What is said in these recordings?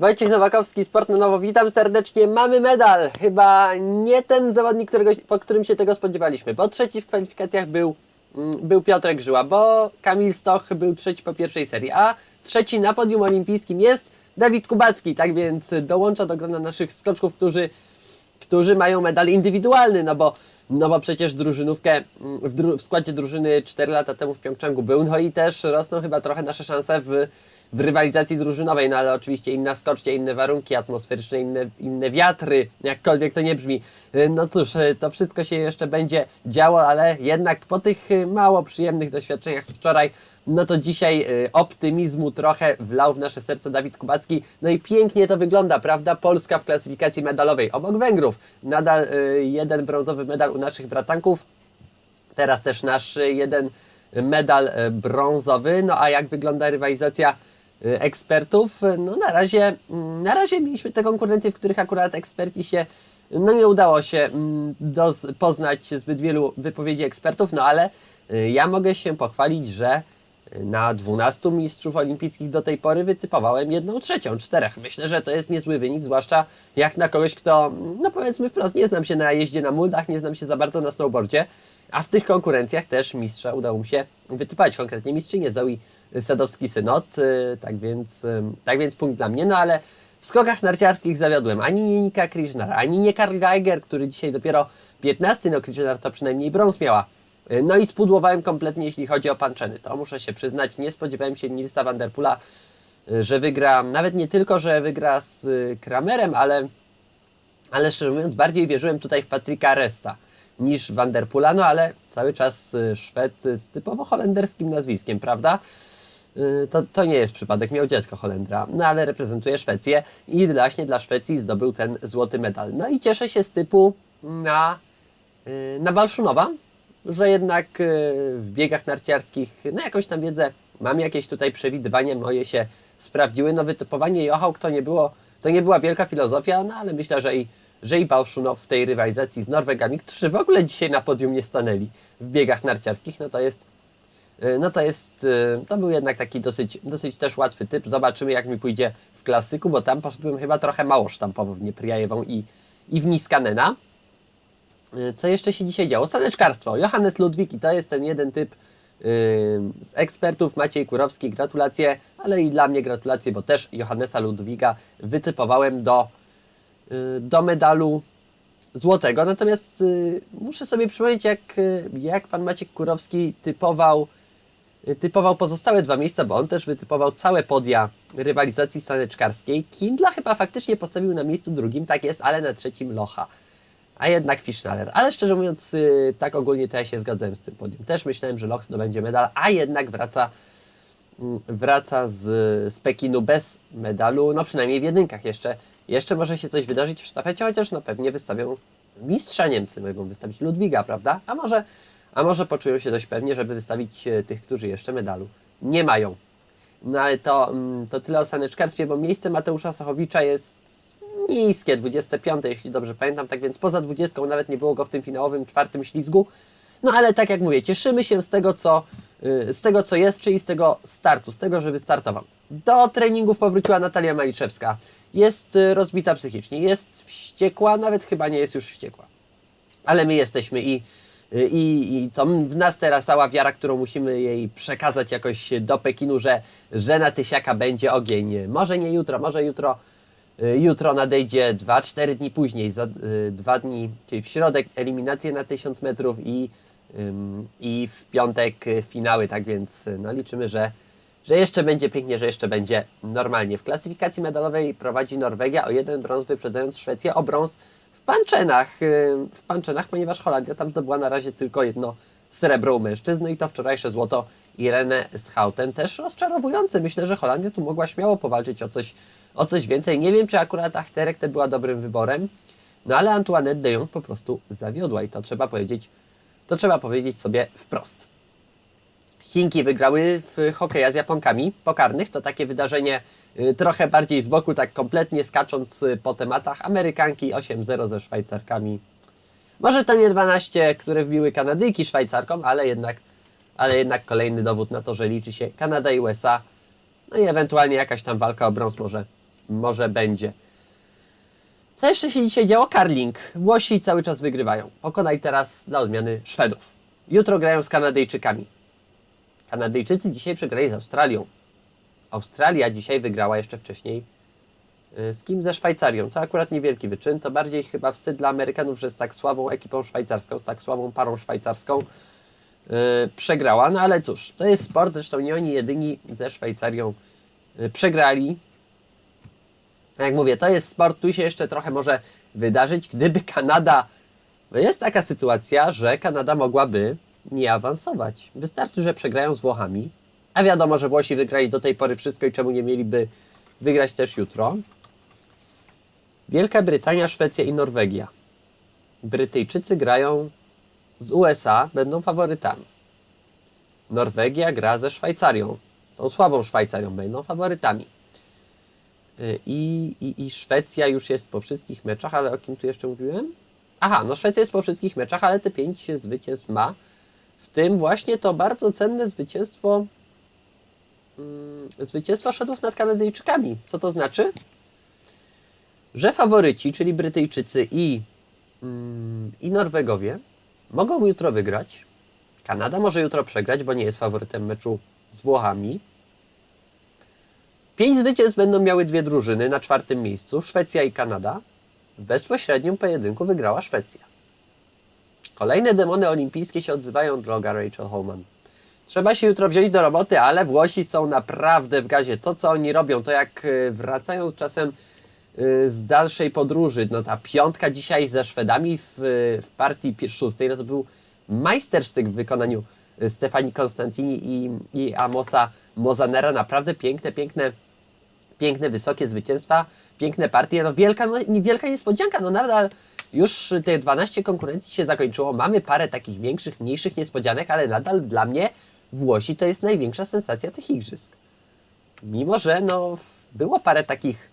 Wojciech Nowakowski, Sport na Nowo, witam serdecznie. Mamy medal. Chyba nie ten zawodnik, którego, po którym się tego spodziewaliśmy, bo trzeci w kwalifikacjach był, mm, był Piotrek Żyła, bo Kamil Stoch był trzeci po pierwszej serii, a trzeci na podium olimpijskim jest Dawid Kubacki, tak więc dołącza do grona naszych skoczków, którzy którzy mają medal indywidualny, no bo, no bo przecież drużynówkę mm, w, dru w składzie drużyny 4 lata temu w Pjongczangu był, no i też rosną chyba trochę nasze szanse w, w rywalizacji drużynowej, no ale oczywiście inna skocznie, inne warunki atmosferyczne, inne, inne wiatry, jakkolwiek to nie brzmi. Y, No cóż, y, to wszystko się jeszcze będzie działo, ale jednak po tych y, mało przyjemnych doświadczeniach z wczoraj, no to dzisiaj optymizmu trochę wlał w nasze serce Dawid Kubacki. No i pięknie to wygląda, prawda? Polska w klasyfikacji medalowej obok Węgrów. Nadal jeden brązowy medal u naszych bratanków. Teraz też nasz jeden medal brązowy. No a jak wygląda rywalizacja ekspertów? Y, No na razie, mm, na razie mieliśmy te konkurencje, w których akurat eksperci się no nie udało się mm, doz, poznać zbyt wielu wypowiedzi ekspertów, no ale y, ja mogę się pochwalić, że na 12 mistrzów olimpijskich do tej pory wytypowałem jedną trzecią, czterech. Myślę, że to jest niezły wynik, zwłaszcza jak na kogoś, kto, no powiedzmy wprost, nie znam się na jeździe na muldach, nie znam się za bardzo na snowboardzie, a w tych konkurencjach też mistrza udało mu się wytypować, konkretnie mistrzynię Zoe Sadowski-Synot, y, tak więc, tak więc punkt dla mnie, no ale w skokach narciarskich zawiodłem ani nie Nika ani nie Karl Geiger, który dzisiaj dopiero 15, no Krishnar to przynajmniej brąz miała. Y, No i spudłowałem kompletnie, jeśli chodzi o panczeny. To muszę się przyznać, nie spodziewałem się Nilsa van der Pula, y, że wygra, nawet nie tylko, że wygra z Kramerem, ale, ale szczerze mówiąc, bardziej wierzyłem tutaj w Patryka Resta niż Van der Pula, no ale cały czas Szwed z typowo holenderskim nazwiskiem, prawda? Y, To, to nie jest przypadek, miał dziecko Holendra, no ale reprezentuje Szwecję i właśnie dla Szwecji zdobył ten złoty medal. No i cieszę się z typu na, y, na Walszunowa, że jednak y, w biegach narciarskich, no jakąś tam wiedzę, mam jakieś tutaj przewidywania moje się sprawdziły. No wytypowanie Johałk to nie było, to nie była wielka filozofia, no ale myślę, że i, że i Bałszunow w tej rywalizacji z Norwegami, którzy w ogóle dzisiaj na podium nie stanęli w biegach narciarskich, no to jest no to jest, y, to był jednak taki dosyć, dosyć też łatwy typ. Zobaczymy jak mi pójdzie w klasyku, bo tam poszedłem chyba trochę mało sztampowo w Niepriajewą i, i w Niskanena. Y, Co jeszcze się dzisiaj działo? Staneczkarstwo. Johannes Ludwiki to jest ten jeden typ z ekspertów. Maciej Kurowski, gratulacje, ale i dla mnie gratulacje, bo też Johannesa Ludwika wytypowałem do, do medalu złotego. Natomiast muszę sobie przypomnieć, jak, jak pan Maciek Kurowski typował, typował pozostałe dwa miejsca, bo on też wytypował całe podia rywalizacji staneczkarskiej. Kindla chyba faktycznie postawił na miejscu drugim, tak jest, ale na trzecim Locha a jednak Fischnaller. Ale szczerze mówiąc, yy, tak ogólnie to ja się zgadzałem z tym podium. Też myślałem, że Loch zdobędzie medal, a jednak wraca, mm, wraca z, z Pekinu bez medalu, no przynajmniej w jedynkach jeszcze. Jeszcze może się coś wydarzyć w sztafecie, chociaż no pewnie wystawią mistrza Niemcy, mogą wystawić Ludwiga, prawda? A może, a może poczują się dość pewnie, żeby wystawić e, tych, którzy jeszcze medalu nie mają. No ale to, mm, to tyle o saneczkarstwie, bo miejsce Mateusza Sochowicza jest niskie, 25, jeśli dobrze pamiętam, tak więc poza 20 nawet nie było go w tym finałowym czwartym ślizgu. No ale tak jak mówię, cieszymy się z tego, co, y, z tego, co jest, czyli z tego startu, z tego, że wystartował. Do treningów powróciła Natalia Maliszewska. Jest y, rozbita psychicznie, jest wściekła, nawet chyba nie jest już wściekła. Ale my jesteśmy i, i, i to w nas teraz cała wiara, którą musimy jej przekazać jakoś do Pekinu, że, że na Tysiaka będzie ogień. Może nie jutro, może jutro Y, Jutro nadejdzie 2-4 dni później, za y, dwa dni, czyli w środek eliminacje na 1000 metrów i, i w piątek y, finały, tak więc y, no, liczymy, że, że jeszcze będzie pięknie, że jeszcze będzie normalnie. W klasyfikacji medalowej prowadzi Norwegia o jeden brąz, wyprzedzając Szwecję o brąz panczenach, y, w panczenach, ponieważ Holandia tam zdobyła na razie tylko jedno srebro u mężczyzn, no i to wczorajsze złoto Irene Schouten też rozczarowujące. Myślę, że Holandia tu mogła śmiało powalczyć o coś, o coś więcej. Nie wiem, czy akurat Achterek była dobrym wyborem, no ale Antoinette de Jong po prostu zawiodła i to trzeba powiedzieć, to trzeba powiedzieć sobie wprost. Chinki wygrały w hokeja z Japonkami pokarnych. To takie wydarzenie y, trochę bardziej z boku, tak kompletnie skacząc y, po tematach. Amerykanki 8-0 ze Szwajcarkami. Może to nie 12, które wbiły Kanadyjki Szwajcarkom, ale jednak, ale jednak kolejny dowód na to, że liczy się Kanada i USA. No i ewentualnie jakaś tam walka o brąz może, może będzie. Co jeszcze się dzisiaj działo? Karling. Włosi cały czas wygrywają. Pokonaj teraz dla odmiany Szwedów. Jutro grają z Kanadyjczykami. Kanadyjczycy dzisiaj przegrali z Australią. Australia dzisiaj wygrała jeszcze wcześniej y, z kim? Ze Szwajcarią. To akurat niewielki wyczyn. To bardziej chyba wstyd dla Amerykanów, że z tak słabą ekipą szwajcarską, z tak słabą parą szwajcarską yy, przegrała. No ale cóż, to jest sport. Zresztą nie oni jedyni ze Szwajcarią yy, przegrali. Jak mówię, to jest sport. Tu się jeszcze trochę może wydarzyć, gdyby Kanada. Jest taka sytuacja, że Kanada mogłaby nie awansować. Wystarczy, że przegrają z Włochami. A wiadomo, że Włosi wygrali do tej pory wszystko i czemu nie mieliby wygrać też jutro. Wielka Brytania, Szwecja i Norwegia. Brytyjczycy grają z USA, będą faworytami. Norwegia gra ze Szwajcarią, tą słabą Szwajcarią, będą faworytami. Y, I, i, I Szwecja już jest po wszystkich meczach, ale o kim tu jeszcze mówiłem? Aha, no Szwecja jest po wszystkich meczach, ale te pięć zwycięstw ma. Tym właśnie to bardzo cenne zwycięstwo mm, zwycięstwo Szwedów nad Kanadyjczykami. Co to znaczy? Że faworyci, czyli Brytyjczycy i, mm, i Norwegowie, mogą jutro wygrać. Kanada może jutro przegrać, bo nie jest faworytem meczu z Włochami. Pięć zwycięstw będą miały dwie drużyny na czwartym miejscu Szwecja i Kanada. W bezpośrednim pojedynku wygrała Szwecja. Kolejne demony olimpijskie się odzywają, droga Rachel Holman. Trzeba się jutro wziąć do roboty, ale Włosi są naprawdę w gazie. To, co oni robią, to jak y, wracają czasem y, z dalszej podróży, no ta piątka dzisiaj ze Szwedami w, w partii szóstej, no to był majstersztyk w wykonaniu y, Stefani Konstantini i, i Amosa Mozanera. Naprawdę piękne, piękne, piękne, wysokie zwycięstwa, piękne partie. No wielka, no, wielka niespodzianka, no nadal już te 12 konkurencji się zakończyło. Mamy parę takich większych, mniejszych niespodzianek, ale nadal dla mnie Włosi to jest największa sensacja tych igrzysk. Mimo, że no, było parę takich,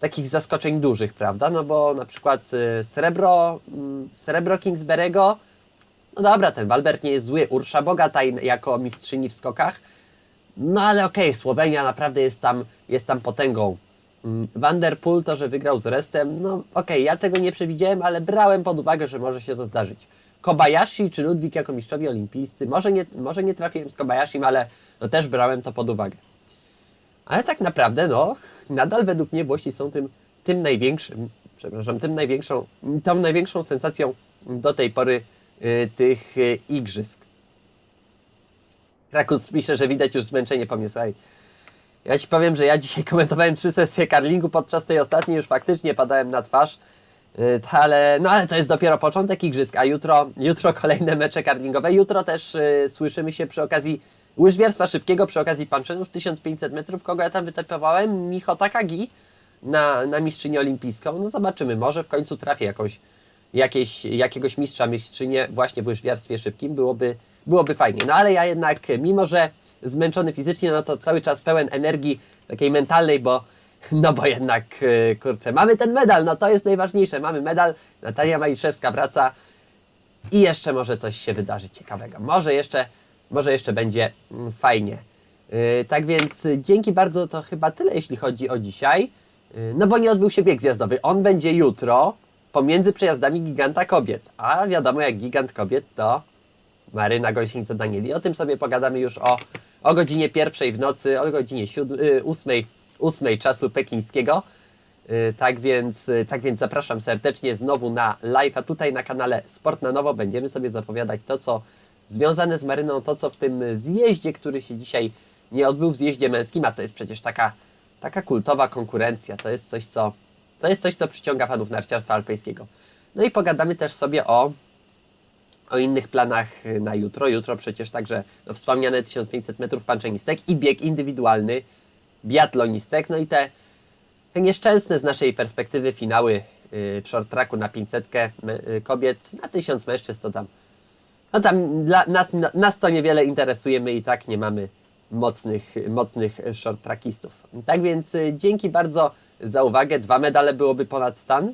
takich zaskoczeń dużych, prawda? No bo na przykład y, srebro, mm, srebro Kingsberego, no dobra, ten Walbert nie jest zły, Ursza Bogataj jako mistrzyni w skokach, no ale okej, Słowenia naprawdę jest tam, jest tam potęgą. Van der Poel to, że wygrał z Restem, no okej, ja tego nie przewidziałem, ale brałem pod uwagę, że może się to zdarzyć. Kobayashi czy Ludwik jako mistrzowie olimpijscy, może nie, może nie trafiłem z Kobayashim, ale no też brałem to pod uwagę. Ale tak naprawdę, no, nadal według mnie Włosi są tym, tym największym, przepraszam, tym największą, tą największą sensacją do tej pory y, tych y, igrzysk. Krakus pisze, że widać już zmęczenie po mnie, słuchaj. Ja ci powiem, że ja dzisiaj komentowałem trzy sesje karlingu, podczas tej ostatniej już faktycznie padałem na twarz, to ale, no ale to jest dopiero początek igrzysk, a jutro, jutro kolejne mecze karlingowe. Jutro też yy, słyszymy się przy okazji łyżwiarstwa szybkiego, przy okazji panczynów 1500 metrów. Kogo ja tam wytypowałem? Micho Takagi na, na mistrzynię olimpijską. No zobaczymy, może w końcu trafię jakąś, jakieś, jakiegoś mistrza, mistrzynię właśnie w łyżwiarstwie szybkim. Byłoby, byłoby fajnie. No ale ja jednak, mimo że zmęczony fizycznie, no to cały czas pełen energii takiej mentalnej, bo no bo jednak, yy, kurczę, mamy ten medal, no to jest najważniejsze. Mamy medal, Natalia Maliszewska wraca i jeszcze może coś się wydarzy ciekawego. Może jeszcze, może jeszcze będzie mm, fajnie. Yy, tak więc y, dzięki bardzo, to chyba tyle, jeśli chodzi o dzisiaj. No bo nie odbył się bieg zjazdowy. On będzie jutro pomiędzy przejazdami Giganta Kobiet. A wiadomo, jak Gigant Kobiet to Maryna Gąsienica Danieli. O tym sobie pogadamy już o, o godzinie pierwszej w nocy, o godzinie siód- y, ósmej, ósmej czasu pekińskiego. Y, Tak więc, y, tak więc zapraszam serdecznie znowu na live, a tutaj na kanale Sport na Nowo będziemy sobie zapowiadać to, co związane z Maryną, to, co w tym zjeździe, który się dzisiaj nie odbył w zjeździe męskim, a to jest przecież taka, taka kultowa konkurencja, to jest coś, co, to jest coś, co przyciąga fanów narciarstwa alpejskiego. No i pogadamy też sobie o o innych planach y, na jutro. Jutro przecież także no, wspomniane 1500 metrów panczenistek i bieg indywidualny biatlonistek. No i te, te nieszczęsne z naszej perspektywy finały y, w short tracku na 500 me- y, kobiet, na 1000 mężczyzn to tam. No tam dla nas, nas to niewiele interesuje, my i tak nie mamy mocnych, mocnych short trackistów. Tak więc y, dzięki bardzo za uwagę. Dwa medale byłoby ponad stan.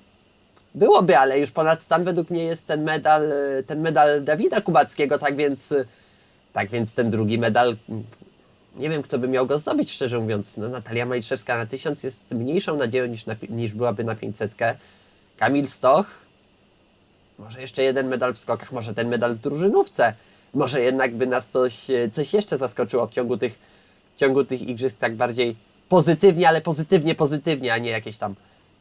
Byłoby, ale już ponad stan według mnie jest ten medal, e, ten medal Dawida Kubackiego, tak więc, e, tak więc ten drugi medal nie wiem, kto by miał go zdobyć, szczerze mówiąc. No, Natalia Majczewska na 1000 jest mniejszą nadzieją niż, na, niż byłaby na 500. Kamil Stoch, może jeszcze jeden medal w skokach, może ten medal w drużynówce. Może jednak by nas coś, e, coś jeszcze zaskoczyło w ciągu tych, w ciągu tych igrzysk tak bardziej pozytywnie, ale pozytywnie, pozytywnie, a nie jakieś tam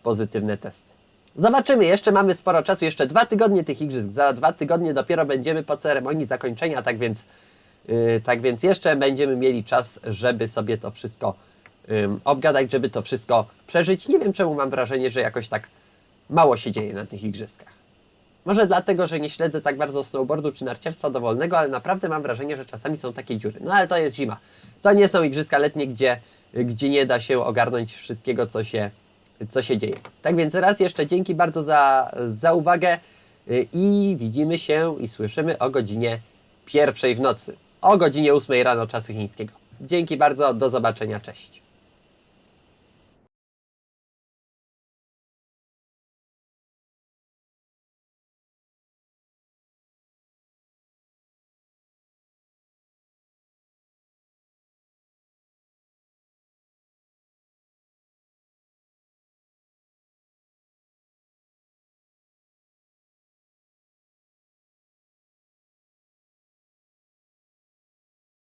pozytywne testy. Zobaczymy, jeszcze mamy sporo czasu, jeszcze dwa tygodnie tych igrzysk. Za dwa tygodnie dopiero będziemy po ceremonii zakończenia, tak więc, yy, tak więc jeszcze będziemy mieli czas, żeby sobie to wszystko ym, obgadać, żeby to wszystko przeżyć. Nie wiem czemu mam wrażenie, że jakoś tak mało się dzieje na tych igrzyskach. Może dlatego, że nie śledzę tak bardzo snowboardu czy narciarstwa dowolnego, ale naprawdę mam wrażenie, że czasami są takie dziury. No ale to jest zima. To nie są igrzyska letnie, gdzie, gdzie nie da się ogarnąć wszystkiego, co się, co się dzieje. Tak więc raz jeszcze dzięki bardzo za, za uwagę y, i widzimy się i słyszymy o godzinie pierwszej w nocy. O godzinie 8 rano czasu chińskiego. Dzięki bardzo, do zobaczenia, cześć.